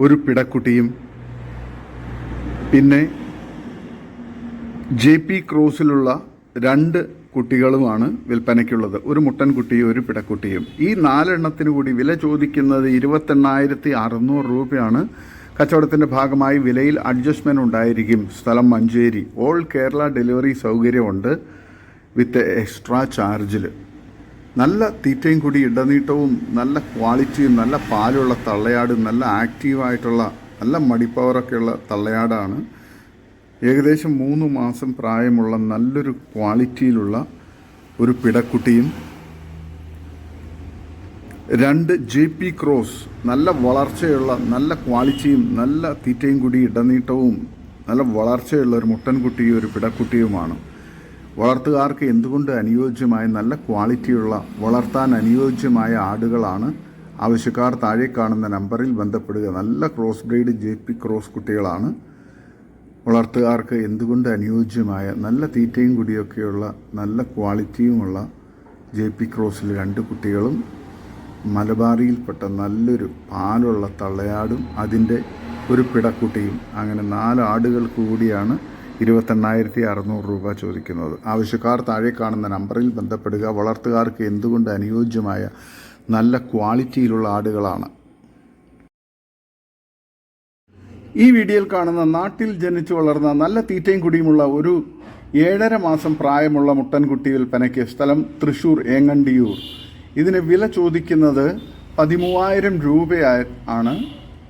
ഒരു പിടക്കുട്ടിയും പിന്നെ J P ക്രോസിലുള്ള രണ്ട് കുട്ടികളുമാണ് വിൽപ്പനയ്ക്കുള്ളത്. ഒരു മുട്ടൻകുട്ടിയും ഒരു പിടക്കുട്ടിയും. ഈ നാലെണ്ണത്തിന് കൂടി വില ചോദിക്കുന്നത് ഇരുപത്തെണ്ണായിരത്തി അറുന്നൂറ് രൂപയാണ്. കച്ചവടത്തിന്റെ ഭാഗമായി വിലയിൽ അഡ്ജസ്റ്റ്മെന്റ് ഉണ്ടായിരിക്കും. സ്ഥലം മഞ്ചേരി. ഓൾ കേരള ഡെലിവറി സൗകര്യമുണ്ട് വിത്ത് എക്സ്ട്രാ ചാർജിൽ നല്ല തീറ്റയും കൂടി ഇടനീട്ടവും നല്ല ക്വാളിറ്റിയും നല്ല പാലുള്ള തള്ളയാടും നല്ല ആക്റ്റീവായിട്ടുള്ള നല്ല മടിപ്പവറൊക്കെയുള്ള തള്ളയാടാണ്. ഏകദേശം മൂന്ന് മാസം പ്രായമുള്ള നല്ലൊരു ക്വാളിറ്റിയിലുള്ള ഒരു പിടക്കുട്ടിയും രണ്ട് ജെ പി ക്രോസ് നല്ല വളർച്ചയുള്ള നല്ല ക്വാളിറ്റിയും നല്ല തീറ്റയും കൂടി ഇടനീട്ടവും നല്ല വളർച്ചയുള്ള ഒരു മുട്ടൻകുട്ടിയും ഒരു പിടക്കുട്ടിയുമാണ്. വളർത്തുകാർക്ക് എന്തുകൊണ്ട് അനുയോജ്യമായ നല്ല ക്വാളിറ്റിയുള്ള വളർത്താൻ അനുയോജ്യമായ ആടുകളാണ് ആവശ്യക്കാർ താഴെ കാണുന്ന നമ്പറിൽ ബന്ധപ്പെടുക. നല്ല cross breed J P cross കുട്ടികളാണ്. വളർത്തുകാർക്ക് എന്തുകൊണ്ട് അനുയോജ്യമായ നല്ല തീറ്റയും കുടിയൊക്കെയുള്ള നല്ല ക്വാളിറ്റിയുമുള്ള ജെ പി ക്രോസിൽ രണ്ട് കുട്ടികളും മലബാറിയിൽപ്പെട്ട നല്ലൊരു പാലുള്ള തള്ളയാടും അതിന്റെ ഒരു പിടക്കുട്ടിയും അങ്ങനെ നാല് ആടുകൾക്ക് കൂടിയാണ് ഇരുപത്തെണ്ണായിരത്തി അറുന്നൂറ് രൂപ ചോദിക്കുന്നത്. ആവശ്യക്കാർ താഴെ കാണുന്ന നമ്പറിൽ ബന്ധപ്പെടുക. വളർത്തുകാർക്ക് എന്തുകൊണ്ട് അനുയോജ്യമായ നല്ല ക്വാളിറ്റിയിലുള്ള ആടുകളാണ്? ഈ വീഡിയോയിൽ കാണുന്ന നാട്ടിൽ ജനിച്ചു വളർന്ന നല്ല തീറ്റയും കുടിയുമുള്ള ഒരു ഏഴര മാസം പ്രായമുള്ള മുട്ടൻകുട്ടി വിൽപ്പനയ്ക്ക് സ്ഥലം തൃശൂർ ഏങ്ങണ്ടിയൂർ. ഇതിന് വില ചോദിക്കുന്നത് പതിമൂവായിരം രൂപയായി ആണ്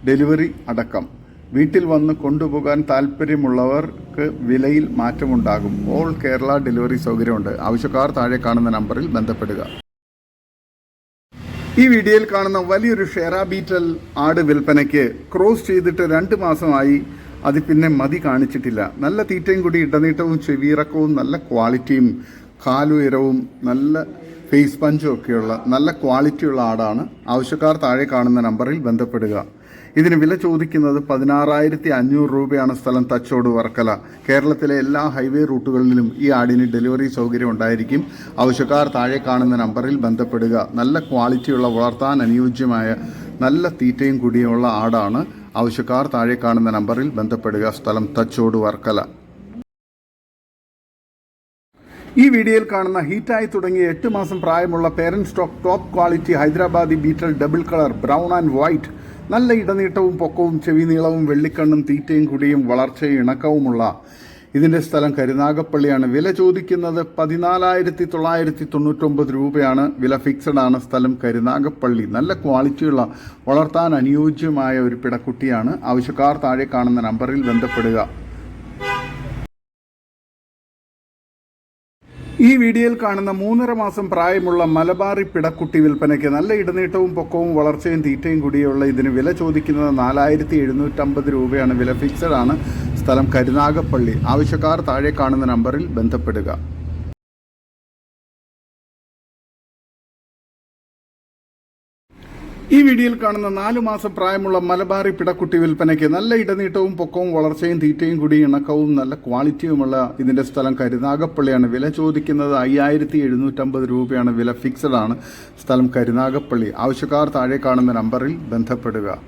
ഡെലിവറി അടക്കം. വീട്ടിൽ വന്ന് കൊണ്ടുപോകാൻ താല്പര്യമുള്ളവർക്ക് വിലയിൽ മാറ്റമുണ്ടാകും. ഓൾ കേരള ഡെലിവറി സൗകര്യമുണ്ട്. ആവശ്യക്കാർ താഴെ കാണുന്ന നമ്പറിൽ ബന്ധപ്പെടുക. ഈ വീഡിയോയിൽ കാണുന്ന വലിയൊരു ഷെറാബീറ്റൽ ആട് വിൽപ്പനയ്ക്ക് ക്രോസ് ചെയ്തിട്ട് രണ്ട് മാസമായി അത് പിന്നെ മതി കാണിച്ചിട്ടില്ല. നല്ല തീറ്റയും കൂടി ഇടനീട്ടവും ചെവിയിറക്കവും നല്ല ക്വാളിറ്റിയും കാലുയരവും നല്ല ഫേസ് പഞ്ചും ഒക്കെയുള്ള നല്ല ക്വാളിറ്റിയുള്ള ആടാണ്. ആവശ്യക്കാർ താഴെ കാണുന്ന നമ്പറിൽ ബന്ധപ്പെടുക. ഇതിന് വില ചോദിക്കുന്നത് പതിനാറായിരത്തി അഞ്ഞൂറ് രൂപയാണ് സ്ഥലം തച്ചോട് വർക്കല. കേരളത്തിലെ എല്ലാ ഹൈവേ റൂട്ടുകളിലും ഈ ആടിന് ഡെലിവറി സൗകര്യം ഉണ്ടായിരിക്കും. ആവശ്യക്കാർ താഴെ കാണുന്ന നമ്പറിൽ ബന്ധപ്പെടുക. നല്ല ക്വാളിറ്റിയുള്ള വളർത്താൻ അനുയോജ്യമായ നല്ല തീറ്റയും കൂടിയുള്ള ആടാണ്. ആവശ്യക്കാർ താഴെ കാണുന്ന നമ്പറിൽ ബന്ധപ്പെടുക. സ്ഥലം തച്ചോട് വർക്കല. ഈ വീഡിയോയിൽ കാണുന്ന ഹീറ്റായി തുടങ്ങിയ എട്ട് മാസം പ്രായമുള്ള parent stock top quality Hyderabadi Beetal double colour brown and white നല്ല ഇടനീട്ടവും പൊക്കവും ചെവി നീളവും വെള്ളിക്കണ്ണും തീറ്റയും കുടിയും വളർച്ചയും ഇണക്കവുമുള്ള ഇതിന്റെ സ്ഥലം കരുനാഗപ്പള്ളിയാണ്. വില ചോദിക്കുന്നത് പതിനാലായിരത്തി തൊള്ളായിരത്തി തൊണ്ണൂറ്റൊമ്പത് രൂപയാണ്. വില ഫിക്സഡ് ആണ്. സ്ഥലം കരുനാഗപ്പള്ളി. നല്ല ക്വാളിറ്റിയുള്ള വളർത്താൻ അനുയോജ്യമായ ഒരു പിടക്കുട്ടിയാണ്. ആവശ്യക്കാർ താഴെ കാണുന്ന നമ്പറിൽ ബന്ധപ്പെടുക. ഈ വീഡിയോയിൽ കാണുന്ന മൂന്നര മാസം പ്രായമുള്ള മലബാറി പിടക്കുട്ടി വിൽപ്പനയ്ക്ക് നല്ല ഇടനീട്ടവും പൊക്കവും വളർച്ചയും തീറ്റയും കൂടിയുള്ള ഇതിന് വില ചോദിക്കുന്നത് നാലായിരത്തി എഴുന്നൂറ്റമ്പത് രൂപയാണ്. വില ഫിക്സഡ് ആണ്. സ്ഥലം കരുനാഗപ്പള്ളി. ആവശ്യക്കാർ താഴെ കാണുന്ന നമ്പറിൽ ബന്ധപ്പെടുക. ഈ വീഡിയോയിൽ കാണുന്ന നാലു മാസം പ്രായമുള്ള മലബാറി പിടക്കുട്ടി വിൽപ്പനയ്ക്ക് നല്ല ഇടനീട്ടവും പൊക്കവും വളർച്ചയും തീറ്റയും കൂടി ഇണക്കവും നല്ല ക്വാളിറ്റിയുമുള്ള ഇതിന്റെ സ്ഥലം കരുനാഗപ്പള്ളിയാണ് വില ചോദിക്കുന്നത് അയ്യായിരത്തി എഴുന്നൂറ്റമ്പത് രൂപയാണ് വില ഫിക്സഡ് ആണ്. സ്ഥലം കരുനാഗപ്പള്ളി ആവശ്യക്കാർ താഴെ കാണുന്ന നമ്പറിൽ ബന്ധപ്പെടുക.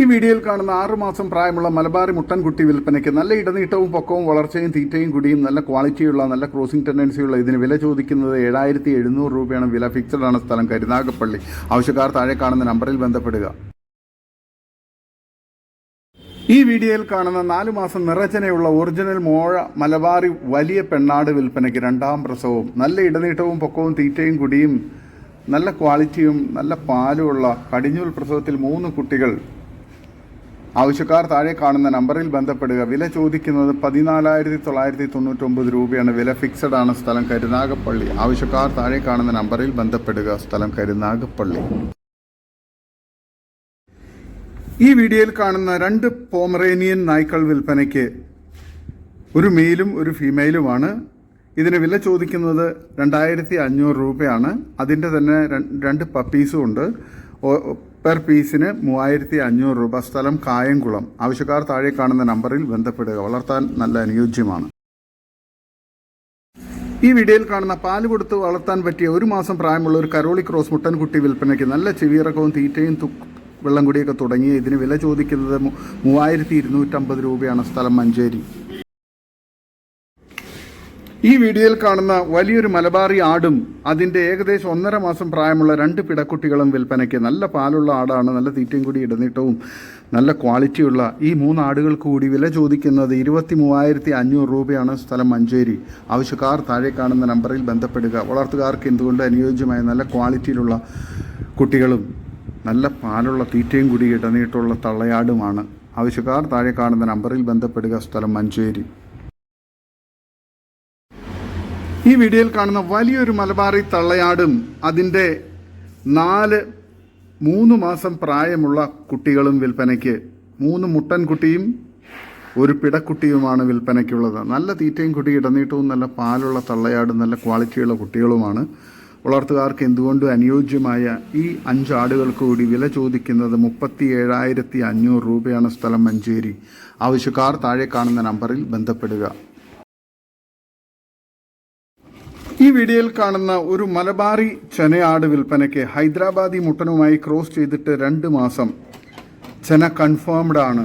ഈ വീഡിയോയിൽ കാണുന്ന ആറു മാസം പ്രായമുള്ള മലബാറി മുട്ടൻകുട്ടി വിൽപ്പനയ്ക്ക് നല്ല ഇടനീട്ടവും പൊക്കവും വളർച്ചയും തീറ്റയും കുടിയും നല്ല ക്വാളിറ്റിയുള്ള നല്ല ക്രോസിംഗ് ടെൻഡൻസിയുള്ള ഇതിന് വില ചോദിക്കുന്നത് ഏഴായിരത്തി എഴുന്നൂറ് രൂപയാണ്. വില ഫിക്സഡ് ആണ് സ്ഥലം കരുനാഗപ്പള്ളി. ആവശ്യക്കാർ താഴെ കാണുന്ന നമ്പറിൽ ബന്ധപ്പെടുക. ഈ വീഡിയോയിൽ കാണുന്ന നാലു മാസം നിറചനയുള്ള ഒറിജിനൽ മോഴ മലബാറി വലിയ പെണ്ണാട് വിൽപ്പനയ്ക്ക് രണ്ടാം പ്രസവവും നല്ല ഇടനീട്ടവും പൊക്കവും തീറ്റയും കുടിയും നല്ല ക്വാളിറ്റിയും നല്ല പാലുമുള്ള കടിഞ്ഞൂൽ പ്രസവത്തിൽ മൂന്ന് കുട്ടികൾ ആവശ്യക്കാർ താഴെ കാണുന്ന നമ്പറിൽ ബന്ധപ്പെടുക. വില ചോദിക്കുന്നത് പതിനാലായിരത്തി തൊള്ളായിരത്തി തൊണ്ണൂറ്റൊമ്പത് രൂപയാണ്. വില ഫിക്സഡ് ആണ് സ്ഥലം കരുനാഗപ്പള്ളി. ആവശ്യക്കാർ താഴെ കാണുന്ന നമ്പറിൽ ബന്ധപ്പെടുക. സ്ഥലം കരുനാഗപ്പള്ളി. ഈ വീഡിയോയിൽ കാണുന്ന രണ്ട് പോമറേനിയൻ നായ്ക്കൾ വിൽപ്പനയ്ക്ക് ഒരു മെയിലും ഒരു ഫീമെയിലുമാണ്. ഇതിന് വില ചോദിക്കുന്നത് രണ്ടായിരത്തി അഞ്ഞൂറ് രൂപയാണ്. അതിന്റെ തന്നെ രണ്ട് പപ്പീസും ഉണ്ട്. പെർ പീസിന് മൂവായിരത്തി അഞ്ഞൂറ് രൂപ സ്ഥലം കായംകുളം. ആവശ്യക്കാർ താഴെ കാണുന്ന നമ്പറിൽ ബന്ധപ്പെടുക. വളർത്താൻ നല്ല അനുയോജ്യമാണ്. ഈ വീഡിയോയിൽ കാണുന്ന പാൽ കൊടുത്ത് വളർത്താൻ പറ്റിയ ഒരു മാസം പ്രായമുള്ള ഒരു കരോളി ക്രോസ് മുട്ടൻകുട്ടി വിൽപ്പനയ്ക്ക് നല്ല ചെവിയിറക്കവും തീറ്റയും വെള്ളം കൂടിയൊക്കെ തുടങ്ങി ഇതിന് വില ചോദിക്കുന്നത് മൂവായിരത്തി ഇരുന്നൂറ്റമ്പത് രൂപയാണ് സ്ഥലം മഞ്ചേരി. ഈ വീഡിയോയിൽ കാണുന്ന വലിയൊരു മലബാറി ആടും അതിന്റെ ഏകദേശം ഒന്നര മാസം പ്രായമുള്ള രണ്ട് പിടക്കുട്ടികളും വിൽപ്പനയ്ക്ക് നല്ല പാലുള്ള ആടാണ്. നല്ല തീറ്റയും കൂടി ഇടനീട്ടവും നല്ല ക്വാളിറ്റിയുള്ള ഈ മൂന്ന് ആടുകൾക്ക് കൂടി വില ചോദിക്കുന്നത് ഇരുപത്തി മൂവായിരത്തി അഞ്ഞൂറ് രൂപയാണ് സ്ഥലം മഞ്ചേരി. ആവശ്യക്കാർ താഴെ കാണുന്ന നമ്പറിൽ ബന്ധപ്പെടുക. വളർത്തുകാർക്ക് എന്തുകൊണ്ട് അനുയോജ്യമായ നല്ല ക്വാളിറ്റിയിലുള്ള കുട്ടികളും നല്ല പാലുള്ള തീറ്റയും കൂടി ഇടനീട്ടമുള്ള തള്ളയാടുമാണ്. ആവശ്യക്കാർ താഴെ കാണുന്ന നമ്പറിൽ ബന്ധപ്പെടുക. സ്ഥലം മഞ്ചേരി. ഈ വീഡിയോയിൽ കാണുന്ന വലിയൊരു മലബാറി തള്ളയാടും അതിന്റെ നാല് മൂന്ന് മാസം പ്രായമുള്ള കുട്ടികളും വിൽപ്പനയ്ക്ക്. മൂന്ന് മുട്ടൻകുട്ടിയും ഒരു പിടക്കുട്ടിയുമാണ് വിൽപ്പനയ്ക്കുള്ളത്. നല്ല തീറ്റയും കുട്ടി ഇടനീട്ടവും നല്ല പാലുള്ള തള്ളയാടും നല്ല ക്വാളിറ്റിയുള്ള കുട്ടികളുമാണ്. വളർത്തുകാർക്ക് എന്തുകൊണ്ടും അനുയോജ്യമായ ഈ അഞ്ച് ആടുകൾക്ക് കൂടി വില ചോദിക്കുന്നത് മുപ്പത്തി ഏഴായിരത്തി അഞ്ഞൂറ് രൂപയാണ് സ്ഥലം മഞ്ചേരി. ആവശ്യക്കാർ താഴെ കാണുന്ന നമ്പറിൽ ബന്ധപ്പെടുക. വീഡിയോയിൽ കാണുന്ന ഒരു മലബാറി ചെനയാട് വിൽപ്പനയ്ക്ക് ഹൈദരാബാദി മുട്ടനുമായി ക്രോസ് ചെയ്തിട്ട് രണ്ട് മാസം ചെന കൺഫേംഡ് ആണ്.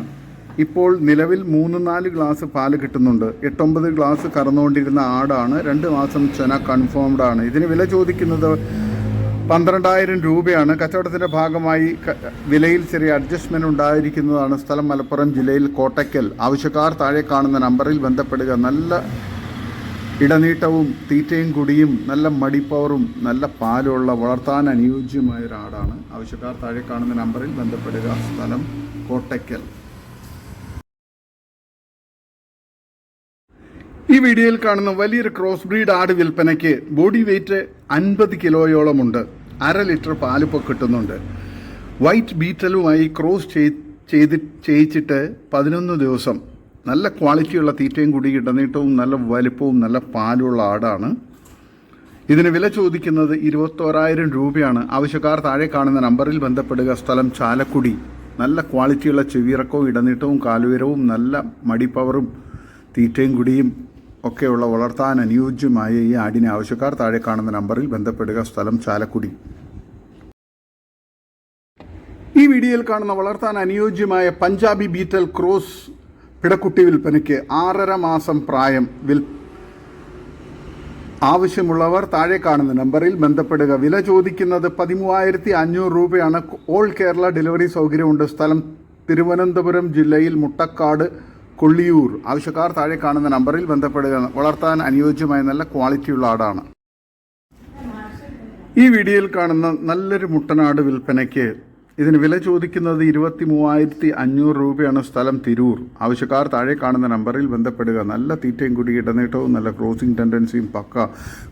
ഇപ്പോൾ നിലവിൽ മൂന്ന് നാല് ഗ്ലാസ് പാൽ കിട്ടുന്നുണ്ട്. എട്ടൊമ്പത് ഗ്ലാസ് കറന്നുകൊണ്ടിരുന്ന ആടാണ്. രണ്ട് മാസം ചെന കൺഫേംഡ് ആണ്. ഇതിന് വില ചോദിക്കുന്നത് പന്ത്രണ്ടായിരം രൂപയാണ്. കച്ചവടത്തിന്റെ ഭാഗമായി വിലയിൽ ചെറിയ അഡ്ജസ്റ്റ്മെന്റ് ഉണ്ടായിരിക്കുന്നതാണ് സ്ഥലം മലപ്പുറം ജില്ലയിൽ കോട്ടയ്ക്കൽ. ആവശ്യക്കാർ താഴെ കാണുന്ന നമ്പറിൽ ബന്ധപ്പെടുക. നല്ല ഇടനീട്ടവും തീറ്റയും കുടിയും നല്ല മടിപ്പവറും നല്ല പാലുള്ള വളർത്താൻ അനുയോജ്യമായ ഒരാടാണ് ആവശ്യക്കാർ താഴെ കാണുന്ന നമ്പറിൽ ബന്ധപ്പെടുക. സ്ഥലം കോട്ടയ്ക്കൽ. ഈ വീഡിയോയിൽ കാണുന്ന വലിയൊരു ക്രോസ് ബ്രീഡ് ആട് വിൽപ്പനയ്ക്ക് ബോഡി വെയിറ്റ് അൻപത് കിലോയോളമുണ്ട്. അര ലിറ്റർ പാലിപ്പോൾ കിട്ടുന്നുണ്ട്. വൈറ്റ് ബീറ്റലുമായി ക്രോസ് ചെയ്ത് ചെയ്ത് ചെയ്യിച്ചിട്ട് പതിനൊന്ന് ദിവസം നല്ല ക്വാളിറ്റിയുള്ള തീറ്റയും കൂടി ഇടനീട്ടവും നല്ല വലിപ്പവും നല്ല പാലുള്ള ആടാണ്. ഇതിന് വില ചോദിക്കുന്നത് ഇരുപത്തോരായിരം രൂപയാണ്. ആവശ്യക്കാർ താഴെ കാണുന്ന നമ്പറിൽ ബന്ധപ്പെടുക. സ്ഥലം ചാലക്കുടി. നല്ല ക്വാളിറ്റിയുള്ള ചെവിയിറക്കവും ഇടനീട്ടവും കാലുയരവും നല്ല മടിപ്പവറും തീറ്റയും കുടിയും ഒക്കെയുള്ള വളർത്താൻ അനുയോജ്യമായ ഈ ആടിനെ ആവശ്യക്കാർ താഴെ കാണുന്ന നമ്പറിൽ ബന്ധപ്പെടുക. സ്ഥലം ചാലക്കുടി. ഈ വീഡിയോയിൽ കാണുന്ന വളർത്താൻ അനുയോജ്യമായ പഞ്ചാബി ബീറ്റൽ ക്രോസ് പിടക്കുട്ടി വിൽപ്പനയ്ക്ക് ആറര മാസം പ്രായം വിൽ ആവശ്യമുള്ളവർ താഴെ കാണുന്ന നമ്പറിൽ ബന്ധപ്പെടുക. വില ചോദിക്കുന്നത് പതിമൂവായിരത്തി അഞ്ഞൂറ് രൂപയാണ്. ഓൾ കേരള ഡെലിവറി സൗകര്യമുണ്ട്. സ്ഥലം തിരുവനന്തപുരം ജില്ലയിൽ മുട്ടക്കാട് കൊള്ളിയൂർ. ആവശ്യക്കാർ താഴെ കാണുന്ന നമ്പറിൽ ബന്ധപ്പെടുക. വളർത്താൻ അനുയോജ്യമായ നല്ല ക്വാളിറ്റിയുള്ള ആടാണ്. ഈ വീഡിയോയിൽ കാണുന്ന നല്ലൊരു മുട്ടനാട് വിൽപ്പനയ്ക്ക് ഇതിന് വില ചോദിക്കുന്നത് ഇരുപത്തി മൂവായിരത്തി അഞ്ഞൂറ് രൂപയാണ് സ്ഥലം തിരൂർ. ആവശ്യക്കാർ താഴെ കാണുന്ന നമ്പറിൽ ബന്ധപ്പെടുക. നല്ല തീറ്റയും കൂടി ഇടനേട്ടവും നല്ല ക്രോസിംഗ് ടെൻഡൻസിയും പക്ക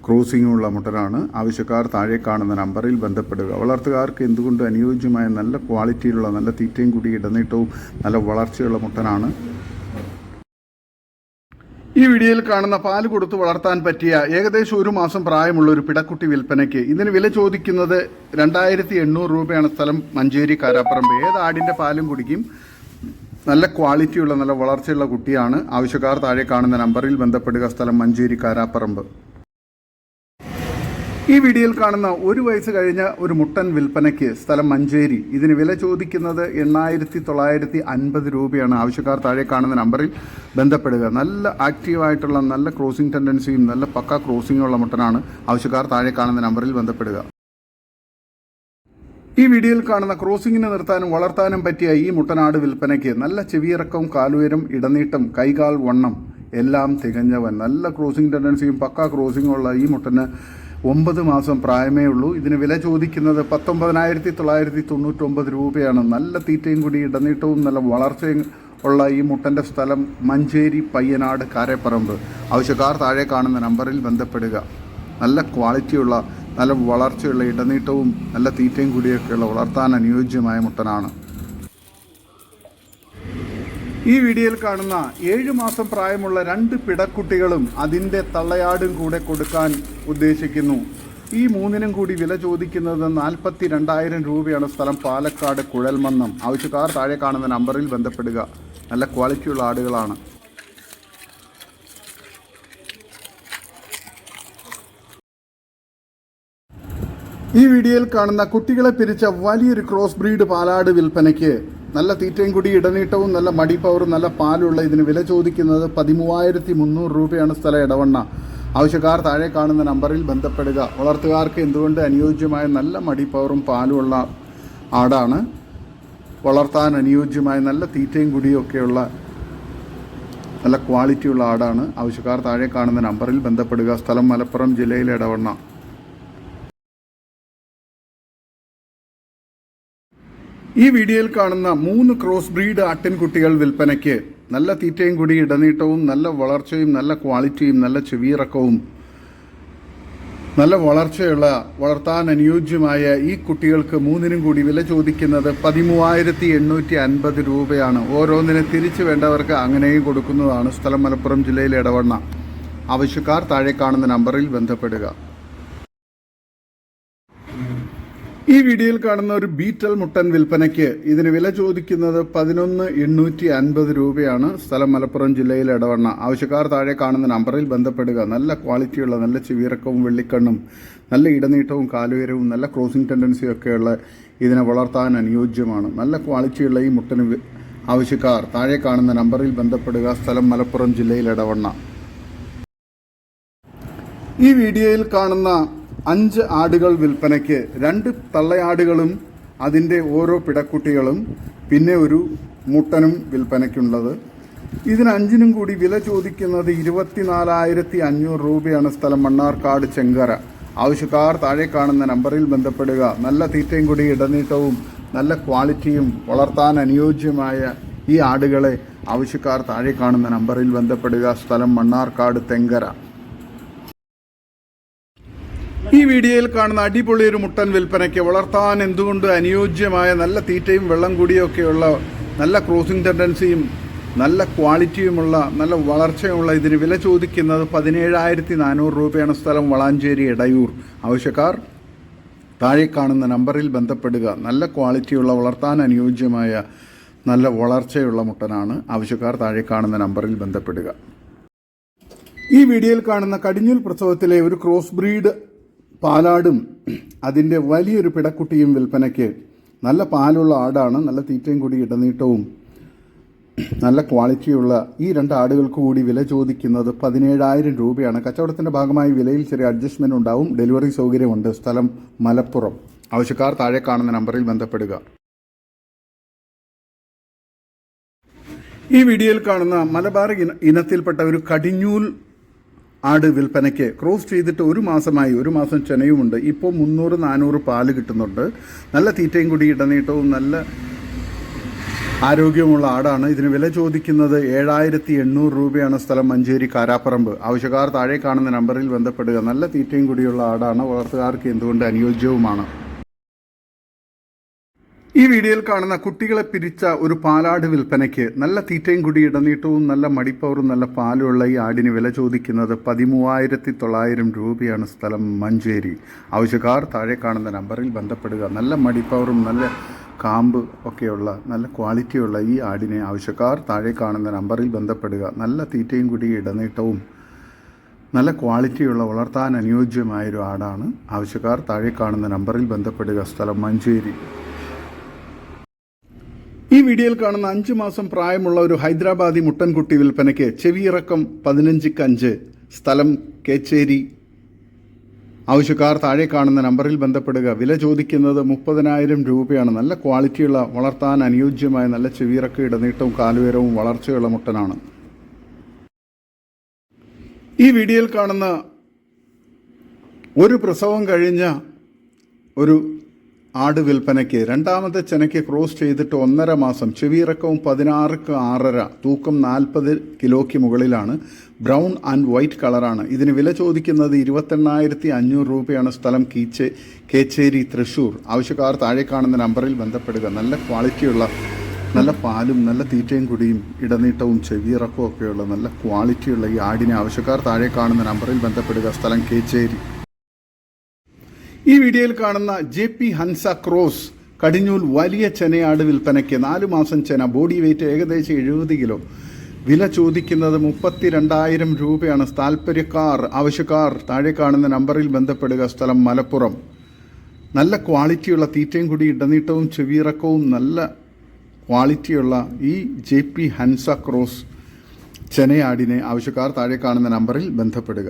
ക്രോസിംഗും ഉള്ള മുട്ടനാണ്. ആവശ്യക്കാർ താഴെ കാണുന്ന നമ്പറിൽ ബന്ധപ്പെടുക. വളർത്തുകാർക്ക് എന്തുകൊണ്ട് അനുയോജ്യമായ നല്ല ക്വാളിറ്റിയിലുള്ള നല്ല തീറ്റയും കൂടി ഇടനേട്ടവും നല്ല വളർച്ചയുള്ള മുട്ടനാണ്. ഈ വീഡിയോയിൽ കാണുന്ന പാൽ കൊടുത്തു വളർത്താൻ പറ്റിയ ഏകദേശം ഒരു മാസം പ്രായമുള്ള ഒരു പിടക്കുട്ടി വിൽപ്പനയ്ക്ക് ഇതിന് വില ചോദിക്കുന്നത് രണ്ടായിരത്തി എണ്ണൂറ് രൂപയാണ് സ്ഥലം മഞ്ചേരി കാരാപ്പറമ്പ്. ഏത് ആടിന്റെ പാലും കുടിക്കും? നല്ല ക്വാളിറ്റിയുള്ള നല്ല വളർച്ചയുള്ള കുട്ടിയാണ്. ആവശ്യക്കാർ താഴെ കാണുന്ന നമ്പറിൽ ബന്ധപ്പെടുക സ്ഥലം മഞ്ചേരി കാരാപ്പറമ്പ്. ഈ വീഡിയോയിൽ കാണുന്ന ഒരു വയസ്സ് കഴിഞ്ഞ ഒരു മുട്ടൻ വിൽപ്പനയ്ക്ക് സ്ഥലം മഞ്ചേരി. ഇതിന് വില ചോദിക്കുന്നത് എണ്ണായിരത്തി തൊള്ളായിരത്തി അൻപത് രൂപയാണ്. ആവശ്യക്കാർ താഴെ കാണുന്ന നമ്പറിൽ ബന്ധപ്പെടുക. നല്ല ആക്റ്റീവായിട്ടുള്ള നല്ല ക്രോസിംഗ് ടെൻഡൻസിയും നല്ല പക്ക ക്രോസിംഗും ഉള്ള മുട്ടനാണ് ആവശ്യക്കാർ താഴെ കാണുന്ന നമ്പറിൽ ബന്ധപ്പെടുക. ഈ വീഡിയോയിൽ കാണുന്ന ക്രോസിംഗിന് നിർത്താനും വളർത്താനും പറ്റിയ ഈ മുട്ടനാട് വിൽപ്പനയ്ക്ക് നല്ല ചെവിയിറക്കം കാലുയരം ഇടനീട്ടം കൈകാൽ വണ്ണം എല്ലാം തികഞ്ഞവൻ. നല്ല ക്രോസിംഗ് ടെൻഡൻസിയും പക്ക ക്രോസിംഗും ഉള്ള ഈ മുട്ടന് ഒമ്പത് മാസം പ്രായമേ ഉള്ളൂ. ഇതിന് വില ചോദിക്കുന്നത് പത്തൊമ്പതിനായിരത്തി തൊള്ളായിരത്തി തൊണ്ണൂറ്റൊമ്പത് രൂപയാണ്. നല്ല തീറ്റയും കൂടി ഇടനീട്ടവും നല്ല വളർച്ചയും ഉള്ള ഈ മുട്ടന്റെ സ്ഥലം മഞ്ചേരി പയ്യനാട് കാരപ്പറമ്പ്. ആവശ്യക്കാർ താഴെ കാണുന്ന നമ്പറിൽ ബന്ധപ്പെടുക. നല്ല ക്വാളിറ്റിയുള്ള നല്ല വളർച്ചയുള്ള ഇടനീട്ടവും നല്ല തീറ്റയും കൂടിയൊക്കെയുള്ള വളർത്താൻ അനുയോജ്യമായ മുട്ടനാണ്. ഈ വീഡിയോയിൽ കാണുന്ന ഏഴ് മാസം പ്രായമുള്ള രണ്ട് പിടക്കുട്ടികളും അതിന്റെ തള്ളയാടും കൂടെ കൊടുക്കാൻ ഉദ്ദേശിക്കുന്നു. ഈ മൂന്നിനും കൂടി വില ചോദിക്കുന്നത് നാൽപ്പത്തി രണ്ടായിരം രൂപയാണ് സ്ഥലം. പാലക്കാട് കുഴൽമന്നം. ആവശ്യക്കാർ താഴെ കാണുന്ന നമ്പറിൽ ബന്ധപ്പെടുക. നല്ല ക്വാളിറ്റിയുള്ള ആടുകളാണ്. ഈ വീഡിയോയിൽ കാണുന്ന കുട്ടികളെ പിരിച്ച വലിയൊരു ക്രോസ് ബ്രീഡ് പാലാട് വിൽപ്പനയ്ക്ക് നല്ല തീറ്റയും കൂടി ഇടനീട്ടവും നല്ല മടി പവറും നല്ല പാലുള്ള ഇതിന് വില ചോദിക്കുന്നത് പതിമൂവായിരത്തി മുന്നൂറ് രൂപയാണ് സ്ഥല ഇടവണ്ണ. ആവശ്യക്കാർ താഴെ കാണുന്ന നമ്പറിൽ ബന്ധപ്പെടുക. വളർത്തുകാർക്ക് എന്തുകൊണ്ട് അനുയോജ്യമായ നല്ല മടി പവറും പാലുമുള്ള ആടാണ്? വളർത്താൻ അനുയോജ്യമായ നല്ല തീറ്റയും കുടിയൊക്കെയുള്ള നല്ല ക്വാളിറ്റിയുള്ള ആടാണ്. ആവശ്യക്കാർ താഴെ കാണുന്ന നമ്പറിൽ ബന്ധപ്പെടുക. സ്ഥലം മലപ്പുറം ജില്ലയിലെ ഇടവണ്ണ. ഈ വീഡിയോയിൽ കാണുന്ന മൂന്ന് ക്രോസ് ബ്രീഡ് ആട്ടിൻകുട്ടികൾ വിൽപ്പനയ്ക്ക് നല്ല തീറ്റയും കൂടി ഇടനീട്ടവും നല്ല വളർച്ചയും നല്ല ക്വാളിറ്റിയും നല്ല ചെവിയിറക്കവും നല്ല വളർച്ചയുള്ള വളർത്താൻ അനുയോജ്യമായ ഈ കുട്ടികൾക്ക് മൂന്നിനും കൂടി വില ചോദിക്കുന്നത് പതിമൂവായിരത്തി എണ്ണൂറ്റി അൻപത് രൂപയാണ്. ഓരോന്നിനെ തിരിച്ചു വേണ്ടവർക്ക് അങ്ങനെയും കൊടുക്കുന്നതാണ് സ്ഥലം മലപ്പുറം ജില്ലയിലെ ഇടവണ്ണ. ആവശ്യക്കാർ താഴെ കാണുന്ന നമ്പറിൽ ബന്ധപ്പെടുക. ഈ വീഡിയോയിൽ കാണുന്ന ഒരു ബീറ്റൽ മുട്ടൻ വിൽപ്പനയ്ക്ക് ഇതിന് വില ചോദിക്കുന്നത് പതിനൊന്ന് എണ്ണൂറ്റി അൻപത് രൂപയാണ്. സ്ഥലം മലപ്പുറം ജില്ലയിൽ ഇടവണ്ണ. ആവശ്യക്കാർ താഴെ കാണുന്ന നമ്പറിൽ ബന്ധപ്പെടുക. നല്ല ക്വാളിറ്റിയുള്ള നല്ല ചിവിറക്കവും വെള്ളിക്കണ്ണും നല്ല ഇടനീട്ടവും കാലുയരവും നല്ല ക്രോസിംഗ് ടെൻഡൻസിയും ഒക്കെയുള്ള ഇതിനെ വളർത്താൻ അനുയോജ്യമാണ്. നല്ല ക്വാളിറ്റിയുള്ള ഈ മുട്ടന് ആവശ്യക്കാർ താഴെ കാണുന്ന നമ്പറിൽ ബന്ധപ്പെടുക. സ്ഥലം മലപ്പുറം ജില്ലയിൽ ഇടവണ്ണ. ഈ വീഡിയോയിൽ കാണുന്ന അഞ്ച് ആടുകൾ വിൽപ്പനയ്ക്ക് രണ്ട് തള്ളയാടുകളും അതിന്റെ ഓരോ പിടക്കുട്ടികളും പിന്നെ ഒരു മുട്ടനും വിൽപ്പനയ്ക്കുള്ളത്. ഇതിന് അഞ്ചിനും കൂടി വില ചോദിക്കുന്നത് ഇരുപത്തിനാലായിരത്തി അഞ്ഞൂറ് രൂപയാണ് സ്ഥലം മണ്ണാർക്കാട് ചെങ്കര. ആവശ്യക്കാർ താഴെ കാണുന്ന നമ്പറിൽ ബന്ധപ്പെടുക. നല്ല തീറ്റയും കൂടി ഇടനീട്ടവും നല്ല ക്വാളിറ്റിയും വളർത്താൻ അനുയോജ്യമായ ഈ ആടുകളെ ആവശ്യക്കാർ താഴെ കാണുന്ന നമ്പറിൽ ബന്ധപ്പെടുക. സ്ഥലം മണ്ണാർക്കാട് തെങ്കര. ഈ വീഡിയോയിൽ കാണുന്ന അടിപൊളി ഒരു മുട്ടൻ വിൽപ്പനയ്ക്ക് വളർത്താൻ എന്തുകൊണ്ട് അനുയോജ്യമായ നല്ല തീറ്റയും വെള്ളം കൂടിയൊക്കെയുള്ള നല്ല ക്രോസിംഗ് ടെൻഡൻസിയും നല്ല ക്വാളിറ്റിയുമുള്ള നല്ല വളർച്ചയുമുള്ള ഇതിന് വില ചോദിക്കുന്നത് പതിനേഴായിരത്തി നാനൂറ് രൂപയാണ് സ്ഥലം വളാഞ്ചേരി എടയൂർ. ആവശ്യക്കാർ താഴെ കാണുന്ന നമ്പറിൽ ബന്ധപ്പെടുക. നല്ല ക്വാളിറ്റിയുള്ള വളർത്താൻ അനുയോജ്യമായ നല്ല വളർച്ചയുള്ള മുട്ടനാണ് ആവശ്യക്കാർ താഴെ കാണുന്ന നമ്പറിൽ ബന്ധപ്പെടുക. ഈ വീഡിയോയിൽ കാണുന്ന കടിഞ്ഞൂൽ പ്രസവത്തിലെ ഒരു ക്രോസ് ബ്രീഡ് പാലാടും അതിന്റെ വലിയൊരു പിടക്കുട്ടിയും വിൽപ്പനയ്ക്ക് നല്ല പാലുള്ള ആടാണ് നല്ല തീറ്റയും കൂടി ഇടനീട്ടവും നല്ല ക്വാളിറ്റിയുള്ള ഈ രണ്ട് ആടുകൾക്ക് കൂടി വില ചോദിക്കുന്നത് പതിനേഴായിരം രൂപയാണ്. കച്ചവടത്തിന്റെ ഭാഗമായി വിലയിൽ ചെറിയ അഡ്ജസ്റ്റ്മെന്റ് ഉണ്ടാവും. ഡെലിവറി സൗകര്യമുണ്ട്. സ്ഥലം മലപ്പുറം. ആവശ്യക്കാർ താഴെ കാണുന്ന നമ്പറിൽ ബന്ധപ്പെടുക. ഈ വീഡിയോയിൽ കാണുന്ന മലബാർ ഇന ഇനത്തിൽപ്പെട്ട ഒരു കടിഞ്ഞൂൽ ആട് വിൽപ്പനയ്ക്ക് ക്രോസ് ചെയ്തിട്ട് ഒരു മാസമായി ഒരു മാസം ചെനയുമുണ്ട്. ഇപ്പോൾ മുന്നൂറ് നാനൂറ് പാൽ കിട്ടുന്നുണ്ട്. നല്ല തീറ്റയും കൂടി ഇടനീട്ടവും നല്ല ആരോഗ്യമുള്ള ആടാണ്. ഇതിന് വില ചോദിക്കുന്നത് ഏഴായിരത്തി എണ്ണൂറ് രൂപയാണ് സ്ഥലം മഞ്ചേരി കാരാപ്പറമ്പ്. ആവശ്യക്കാർ താഴെ കാണുന്ന നമ്പറിൽ ബന്ധപ്പെടുക. നല്ല തീറ്റയും കൂടിയുള്ള ആടാണ് വളർത്തുകാർക്ക് എന്തുകൊണ്ട് അനുയോജ്യവുമാണ്? ഈ വീഡിയോയിൽ കാണുന്ന കുട്ടികളെ പിരിച്ച ഒരു പാലാട് വിൽപ്പനയ്ക്ക് നല്ല തീറ്റയും കുടി ഇടനീട്ടവും നല്ല മടിപ്പവറും നല്ല പാലുമുള്ള ഈ ആടിന് വില ചോദിക്കുന്നത് പതിമൂവായിരത്തി തൊള്ളായിരം രൂപയാണ് സ്ഥലം മഞ്ചേരി. ആവശ്യക്കാർ താഴെ കാണുന്ന നമ്പറിൽ ബന്ധപ്പെടുക. നല്ല മടിപ്പവറും നല്ല കാമ്പ് ഒക്കെയുള്ള നല്ല ക്വാളിറ്റിയുള്ള ഈ ആടിനെ ആവശ്യക്കാർ താഴെ കാണുന്ന നമ്പറിൽ ബന്ധപ്പെടുക. നല്ല തീറ്റയും കുടി ഇടനീട്ടവും നല്ല ക്വാളിറ്റിയുള്ള വളർത്താൻ അനുയോജ്യമായൊരു ആടാണ് ആവശ്യക്കാർ താഴെ കാണുന്ന നമ്പറിൽ ബന്ധപ്പെടുക. സ്ഥലം മഞ്ചേരി. ഈ വീഡിയോയിൽ കാണുന്ന അഞ്ച് മാസം പ്രായമുള്ള ഒരു ഹൈദരാബാദി മുട്ടൻകുട്ടി വിൽപ്പനയ്ക്ക് ചെവിയിറക്കം പതിനഞ്ചിക്ക് അഞ്ച്. സ്ഥലം കേച്ചേരി. ആവശ്യക്കാർ താഴെ കാണുന്ന നമ്പറിൽ ബന്ധപ്പെടുക. വില ചോദിക്കുന്നത് മുപ്പതിനായിരം രൂപയാണ്. നല്ല ക്വാളിറ്റിയുള്ള വളർത്താൻ അനുയോജ്യമായ നല്ല ചെവിയിറക്ക ഇടനീട്ടവും കാലുയരവും വളർച്ചയുള്ള മുട്ടനാണ്. ഈ വീഡിയോയിൽ കാണുന്ന ഒരു പ്രസവം കഴിഞ്ഞ ഒരു ആട് വിൽപ്പനയ്ക്ക് രണ്ടാമത്തെ ചെനയ്ക്ക് ക്രോസ് ചെയ്തിട്ട് ഒന്നര മാസം ചെവിയിറക്കവും പതിനാറുക്ക് ആറര തൂക്കം നാൽപ്പത് കിലോയ്ക്ക് മുകളിലാണ്. ബ്രൗൺ ആൻഡ് വൈറ്റ് കളറാണ്. ഇതിന് വില ചോദിക്കുന്നത് ഇരുപത്തെണ്ണായിരത്തി അഞ്ഞൂറ് രൂപയാണ്. സ്ഥലം കീച്ചെ കേച്ചേരി തൃശൂർ. ആവശ്യക്കാർ താഴെ കാണുന്ന നമ്പറിൽ ബന്ധപ്പെടുക. നല്ല ക്വാളിറ്റിയുള്ള നല്ല പാലും നല്ല തീറ്റയും കുടിയും ഇടനീട്ടവും ചെവിയിറക്കവും ഒക്കെയുള്ള നല്ല ക്വാളിറ്റിയുള്ള ഈ ആടിനെ ആവശ്യക്കാർ താഴെ കാണുന്ന നമ്പറിൽ ബന്ധപ്പെടുക. സ്ഥലം കേച്ചേരി. ഈ വീഡിയോയിൽ കാണുന്ന ജെ പി ഹൻസ ക്രോസ് കടിഞ്ഞൂൽ വലിയ ചെനയാട് വിൽപ്പനയ്ക്ക് നാല് മാസം ചെന ബോഡി വെയിറ്റ് ഏകദേശം എഴുപത് കിലോ. വില ചോദിക്കുന്നത് മുപ്പത്തി രണ്ടായിരം രൂപയാണ് താല്പര്യക്കാർ ആവശ്യക്കാർ താഴെ കാണുന്ന നമ്പറിൽ ബന്ധപ്പെടുക. സ്ഥലം മലപ്പുറം. നല്ല ക്വാളിറ്റിയുള്ള തീറ്റയും കൂടി ഇടനീട്ടവും ചെവിയിറക്കവും നല്ല ക്വാളിറ്റിയുള്ള ഈ ജെ പി ഹൻസ ക്രോസ് ചെനയാടിനെ ആവശ്യക്കാർ താഴെ കാണുന്ന നമ്പറിൽ ബന്ധപ്പെടുക.